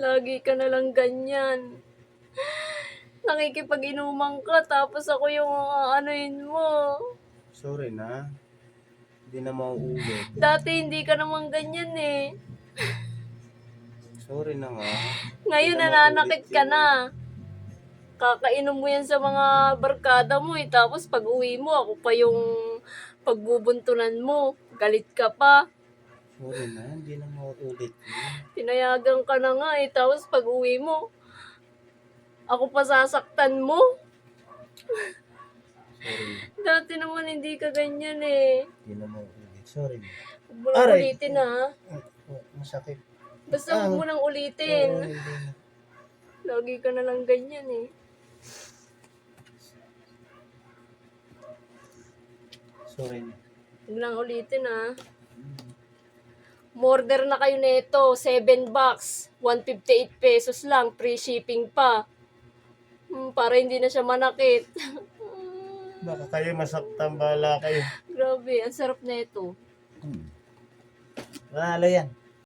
Lagi ka na lang ganyan. Nakikipag-inuman ka, tapos ako yung aanoin mo. Sorry na. Hindi na mauulit. Dati hindi ka naman ganyan eh. Sorry na nga. Ngayon Hindi na nananakit ka yun. na. Kakainom mo yan sa mga barkada mo eh. Tapos pag uwi mo, ako pa yung pagbubuntunan mo. Galit ka pa. Sorry na. Hindi na mauulit yun. Pinayagan ka na nga eh. Tapos pag uwi mo, ako pa sasaktan mo. Sorry. Dati naman hindi ka ganyan eh. Hindi na mauulit. Sorry na. Huwag mo nang Aray. ulitin ha. Ah, ah, Masakit. Basta huwag mo nang Oo, ulitin. hindi na. Lagi ka na lang ganyan eh. Sorry na. Huwag nang ulitin ha. Morder na kayo nito, 7 bucks, 158 pesos lang, free shipping pa. Hmm, para hindi na siya manakit. Baka kayo masaktan bala kayo. Grabe, ang sarap na ito. Manalo yan.